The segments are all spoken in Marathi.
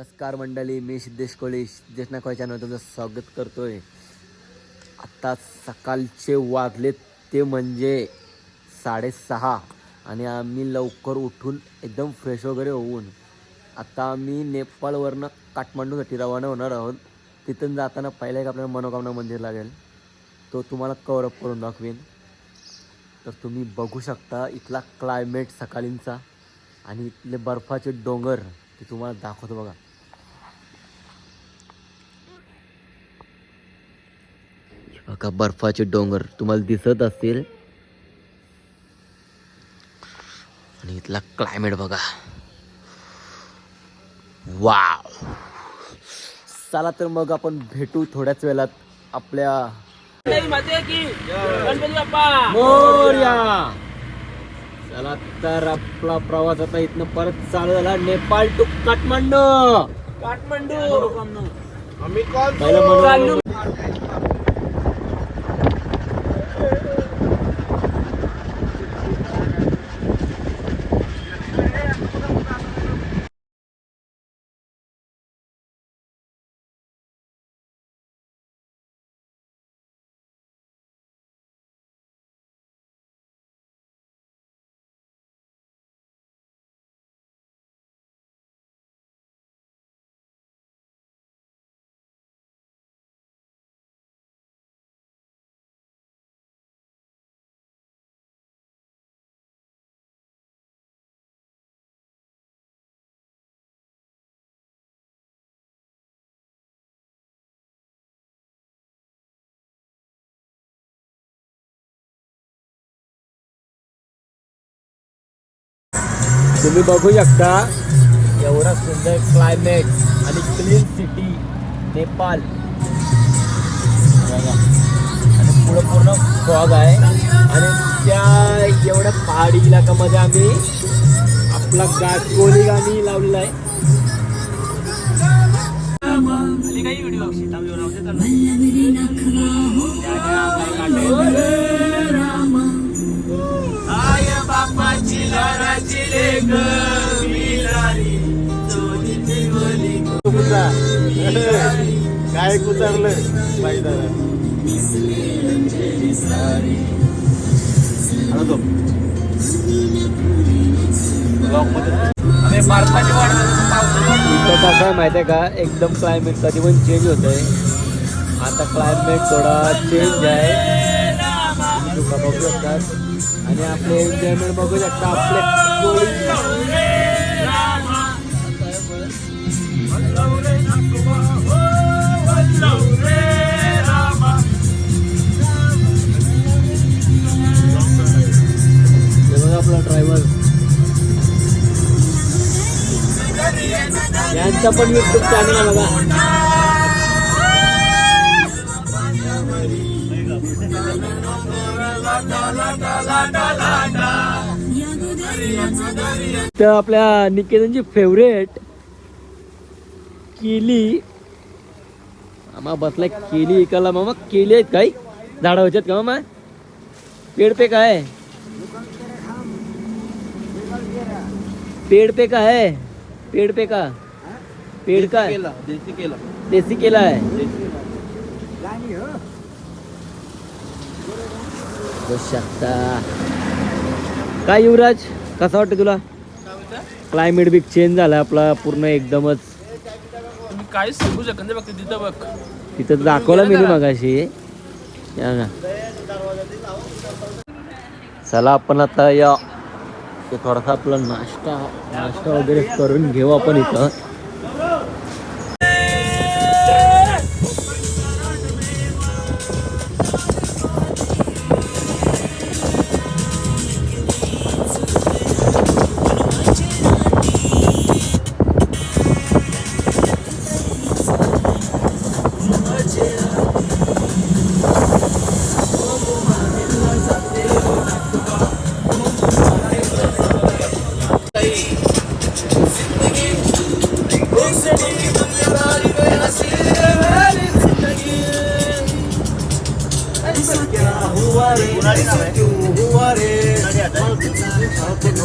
नमस्कार मंडळी मी सिद्धेश कोळी सिद्धेश नाकवाय चॅनल तुमचं स्वागत करतोय. आत्ता सकाळचे वाजले ते म्हणजे साडेसहा आणि आम्ही लवकर उठून एकदम फ्रेश वगैरे होऊन आता आम्ही नेपाळवरनं काठमांडूसाठी रवाना होणार आहोत. तिथून जाताना पहिला एक आपल्याला मनोकामना मंदिर लागेल. तो तुम्हाला कवरअप करून दाखवेन. तर तुम्ही बघू शकता इथला क्लायमेट सकाळींचा आणि इथले बर्फाचे डोंगर ते तुम्हाला दाखवतो बघा. बघा बर्फाचे डोंगर तुम्हाला दिसत असतील आणि इथला क्लायमेट बघा. वाव चला तर मग आपण भेटू थोड्याच वेळात आपल्या चला तर आपला प्रवास आता इथनं परत चालू झाला. नेपाळ टू काठमांडू. काठमांडू. तुम्ही बघू शकता. एवढा सुंदर क्लायमेट आणि क्लीन सिटी नेपाळ बघा. आणि पुढं पूर्ण फॉग आहे. आणि त्या एवढ्या पहाडी इलाकामध्ये आम्ही आपला गा कोली गाणी लावलेला आहे. काय कुतरलं पाहिजे इथं कसं आहे माहिती आहे का? एकदम क्लायमेट कधी पण चेंज होत आहे आता क्लायमेट थोडा चेंज आहे. बघू शकतात आणि आपले एन्जॉयमेंट बघू शकता आपले बघा आपला ड्रायव्हर यांचा पण युट्यूब चॅनल आहे बघा. तर आपल्या निकेतनची फेवरेट केली. मामा बसलाय केली इकाला मामा केली आहेत काही? झाडं होतात का मामा? पेड़ पे का पेड़ पे का है पेड़ पे का? पेड़ का देसी केला देसी केला आहे शकता काय युवराज कसा वाटतं तुला? क्लायमेट बी चेंज झाला आपला पूर्ण एकदमच. काहीच सांगू शकत नाही बघ तिथं बघ. तिथं दाखवलं मी मगाशी. या ना. चला आपण आता या. ते थोडासा आपला नाश्ता नाश्ता वगैरे करून घेऊ आपण इथं.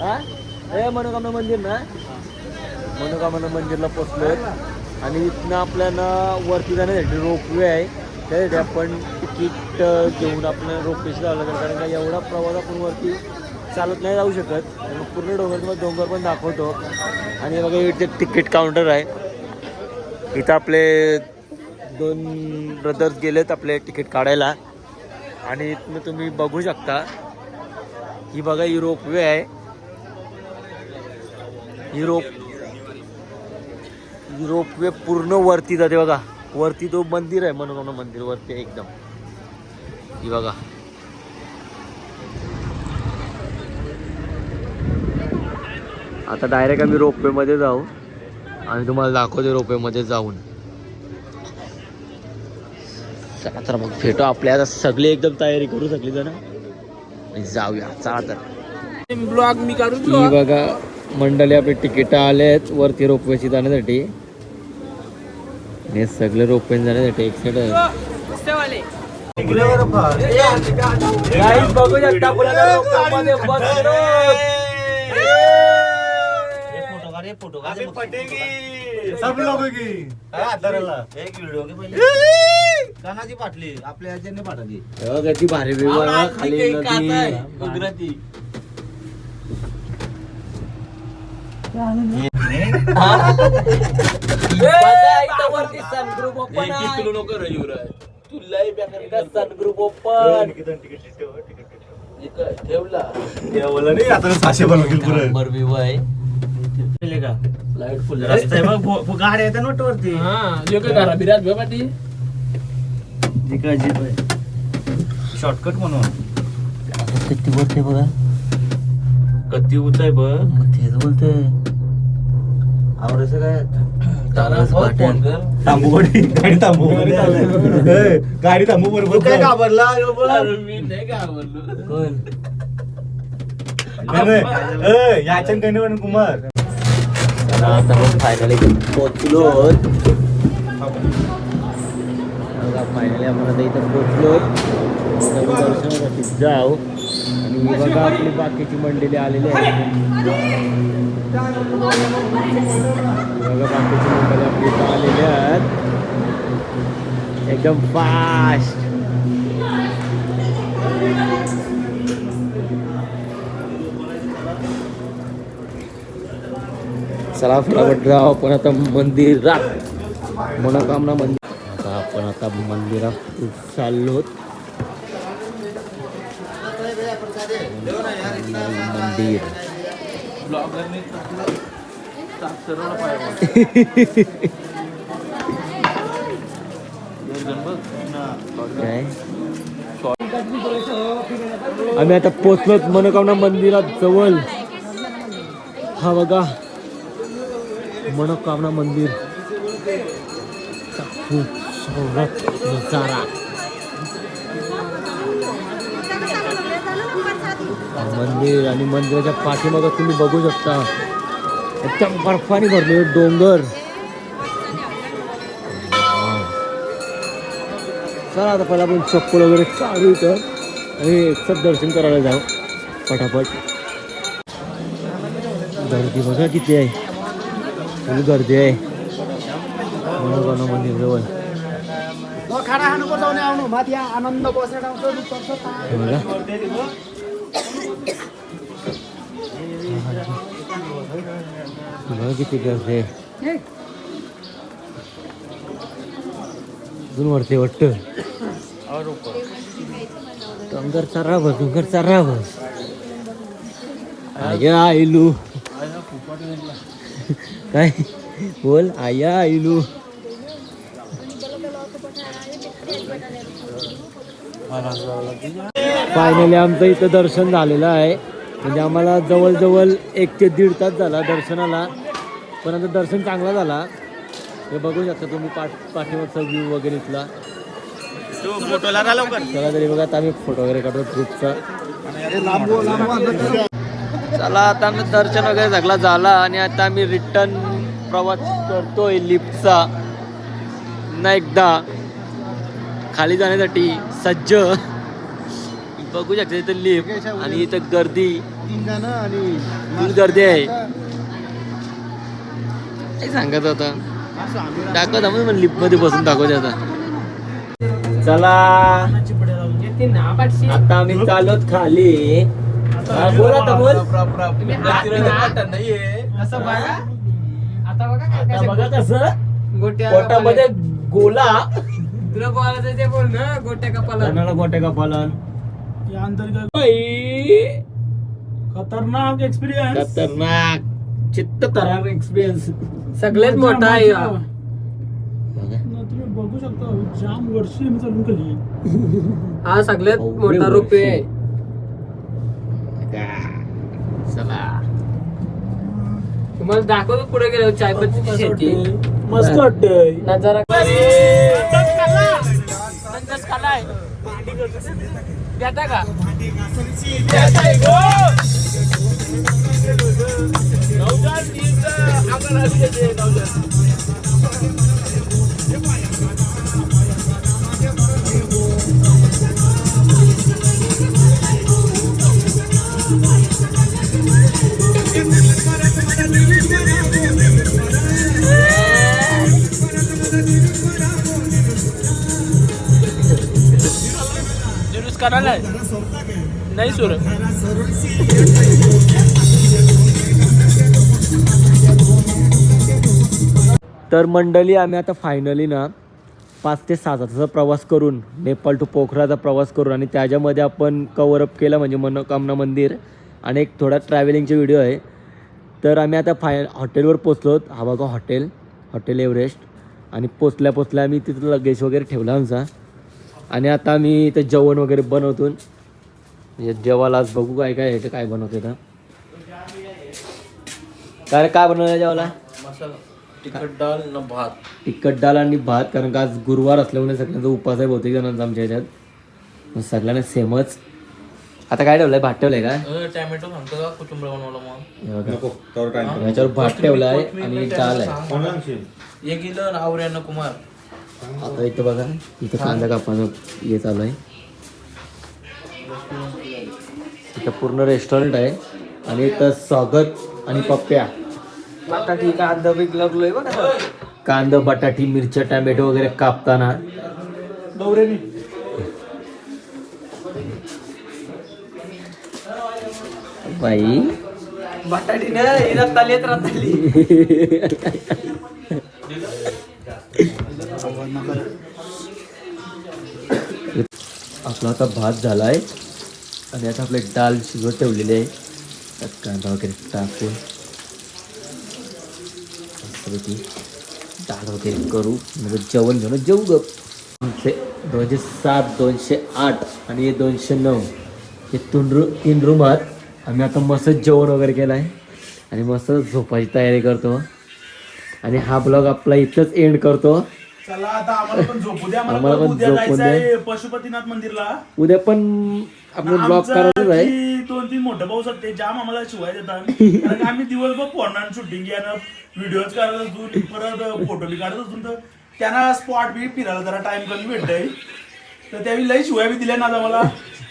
हा? हे मनोकामना मंदिर ना? मनोकामना मंदिरला पोचलो आणि इथनं आपल्याला वरती जाण्यासाठी रोपवे आहे. त्यासाठी आपण तिकीट घेऊन आपण रोपवेशी जावं लागेल कारण का एवढा प्रवास आपण वरती चालत नाही जाऊ शकत. मग पूर्ण डोंगर तुम्हाला डोंगर पण दाखवतो. आणि बघा इथे तिकीट काउंटर आहे. इथं आपले दोन ब्रदर्स गेलेत आपले तिकीट काढायला. आणि इथनं तुम्ही बघू शकता. ही बघा ही रोपवे आहे. ही रोप ही रोपवे पूर्ण वरती जाते बघा. वरती तो मंदिर आहे मनोकामना मंदिर वरती एकदम. ही बघा. आता डायरेक्ट आम्ही रोपवेमध्ये जाऊ. आणि तुम्हाला दाखवते रोपवेमध्ये जाऊन. चला तर मग भेटू आपल्या आता सगळे एकदम तयारी करू शकली जण जाऊया. चला तर. ब्लॉग मी काढून ही बघा. मंडळी आपली तिकीट आलेत. वरती रोपवेची जाण्यासाठी. हे सगळे रोपवे जाण्यासाठी एक्साइटेड बघू शकता रोपवेमध्ये बसलो. सब लोग की एक व्हिडिओ घे पहिले कानाची पाटली आपल्या ह्याच्याने पाठवली. हे बघा ती भारी खाली नदी. बघा, इथं वरती सनग्रुप ओपन आहे नको रे युवराज तू लय बेकार इथं सनग्रुप ओपन ठेवला नाही आता सहाशे बनवतील पुढे नंबर व्ह्यू आहे पहिले का लाइट फुल रस्ता आहे बघ फु- फु- गाड्या येतात नोट वरती हा काय करा बिराज आहे शॉर्टकट म्हणून. किती बोलते बघा. कत्ती उच आहे बघ. मग तेच बोलते आवडायचं काय. तांबूवाडी गाडी तांबू गाडी तांबू बरोबर काय घाबरला. मी नाही कोण? काही कुमार. चला आता मग फायनली पोचलो. फायनली आपण आता इथं पोचलो. दर्शनासाठी जाऊ आणि बघा आपली बाकीची मंडळी आलेली आहे बघा बाकीची मंडळी आपली इथं आलेली आहेत एकदम फास्ट चला फटाफट जाऊ आपण आता मंदिरात मनोकामना मंदिर आता आपण आता मंदिरात चाललो मंदिर ब्लॉगरने सरळ पाहिजे काय? आम्ही आता पोचलो मनोकामना मंदिरात जवळ. हा बघा. मनोकामना मंदिर. खूबसूरत नजारा. मंदिर आणि मंदिराच्या पाठीमागं तुम्ही बघू शकता. एकदम बर्फाने भरले डोंगर. चला आता पहिला आपण चप्पल वगैरे काढू इथं. आणि एकच दर्शन करायला जाऊ. पटापट. गर्दी बघा किती आहे. फुल गर्दी आहे. मनोकामना मंदिर जवळ बघा. किती गर्दी आहे अजून वरते वाटतं. डोंगरचा राबस डोंगरचा राबस आया आईलू. काय? बोल आया आईलू. महाराज फायनली आमचं इथं दर्शन झालेलं आहे. म्हणजे आम्हाला जवळजवळ एक ते दीड तास झाला दर्शनाला. पण आता दर्शन चांगला झाला. हे बघू शकता तुम्ही पाठ पाठीमागचा व्ह्यू वगैरे इथला. चला तरी बघा आता आम्ही फोटो वगैरे काढतो ग्रुपचा चला आता आम्ही दर्शन वगैरे सगळा झाला आणि आता आम्ही रिटर्न प्रवास करतोय लिफ्टचा. पुन्हा एकदा. खाली जाण्यासाठी सज्ज. बघू शकता इथं लिफ्ट आणि इथं गर्दी. गर्दी आहे. काय सांगत होता दाखवत आम्ही लिफ्टमध्ये बसून दाखवते आता. चला. आता आम्ही चालत खाली. बोल आता बोल. आता बघा कसं पोटामध्ये गोला. तुला बोलायचं ते बोल ना गोट्या कपाला कानाला गोट्या कपाला या अंतर्गत बाई, खतरनाक एक्सपिरियन्स खतरनाक. चित्त तरार एक्सपिरियन्स सगळ्यात मोठा आहे. हा. तुम्ही बघू शकता जाम वर्षी मी चालून केली. हा सगळ्यात मोठा वर्षे. रुपये. आहे चला. तुम्हाला दाखवतो पुढे गेलो चायपत्तीची शेती मस्त वाटतंय. नजारा देता का? जुलूस करायला नाही सुर. तर मंडळी आम्ही आता फायनली ना पाच ते सहा तासाचा प्रवास करून नेपाळ टू पोखराचा प्रवास करून आणि त्याच्यामध्ये आपण कवर अप केला म्हणजे मनोकामना मंदिर आणि एक थोडा ट्रॅव्हलिंगचे व्हिडिओ आहे. तर आम्ही आता फाय हॉटेलवर पोचलो. हा बघा हॉटेल हॉटेल एव्हरेस्ट आणि पोचल्या पोचल्या आम्ही तिथं लगेज वगैरे ठेवला आमचा. आणि आता आम्ही इथं जेवण वगैरे बनवतो म्हणजे जेवायला आज बघू काय काय आहे काय बनवतो इथं. काय रे, काय बनवलं जेवायला? मसाला. तिखट डाळ न भात. तिखट डाळ आणि भात कारण का आज गुरुवार असल्यामुळे सगळ्यांचा उपास आहे बहुतेक जणांचा आमच्या ह्याच्यात. मग सगळ्यांना सेमच. आता काय ठेवलंय? भात ठेवलंय का? टॅमॅटो सांगतो का? कुचुंबर बनवलं मग. नको ह्याच्यावर भात ठेवलाय आणि डाळ आहे. एक गेलं आवऱ्यानं कुमार. आता इथं बघा इथं कांदा कापानं हे चालू आहे. इथं पूर्ण रेस्टॉरंट आहे आणि इथं स्वागत आणि पप्प्या. बटाटी कांदा बीक लागलोय बघा. कांदा बटाटी मिरच्या टॅमॅटो वगैरे कापताना. बाई. बटाटी आपला आता भात झाला आहे आणि आता आपले डाळ शिजवत ठेवलेली आहे. त्यात कांदा वगैरे टाकून. डाळ वगैरे करू. म्हणजे जेवण घेऊन जेवू गप दोनशे दोनशे सात दोनशे आठ आणि हे दोनशे नऊ. हे तीन रू तीन रूमात आम्ही आता मस्त जेवण वगैरे केलं आहे आणि मस्त झोपायची तयारी करतो. आणि हा ब्लॉग आपला इथंच एंड करतो. चला आता आम्हाला पण झोपू द्या. आम्हाला मला पण उद्या द्या. पशुपतीनाथ मंदिरला. उद्या पण आपण ब्लॉग आमचं करायचंच आहे. की दोन तीन मोठे भाऊ ते जाम आम्हाला शिवाय देतात. कारण का आम्ही दिवसभर फोडणार शूटिंग यानं व्हिडिओज करत असून परत फोटो बी काढत असून तर त्यांना स्पॉट बी फिरायला जरा टाइम कमी भेटतंय. तर त्यावेळी लई शिवाय बी दिल्या ना आम्हाला.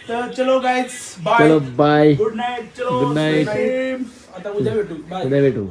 तर चलो गाईज बाय चलो बाय गुड नाईट चलो Good night. आता उद्या भेटू. बाय उद्या भेटू.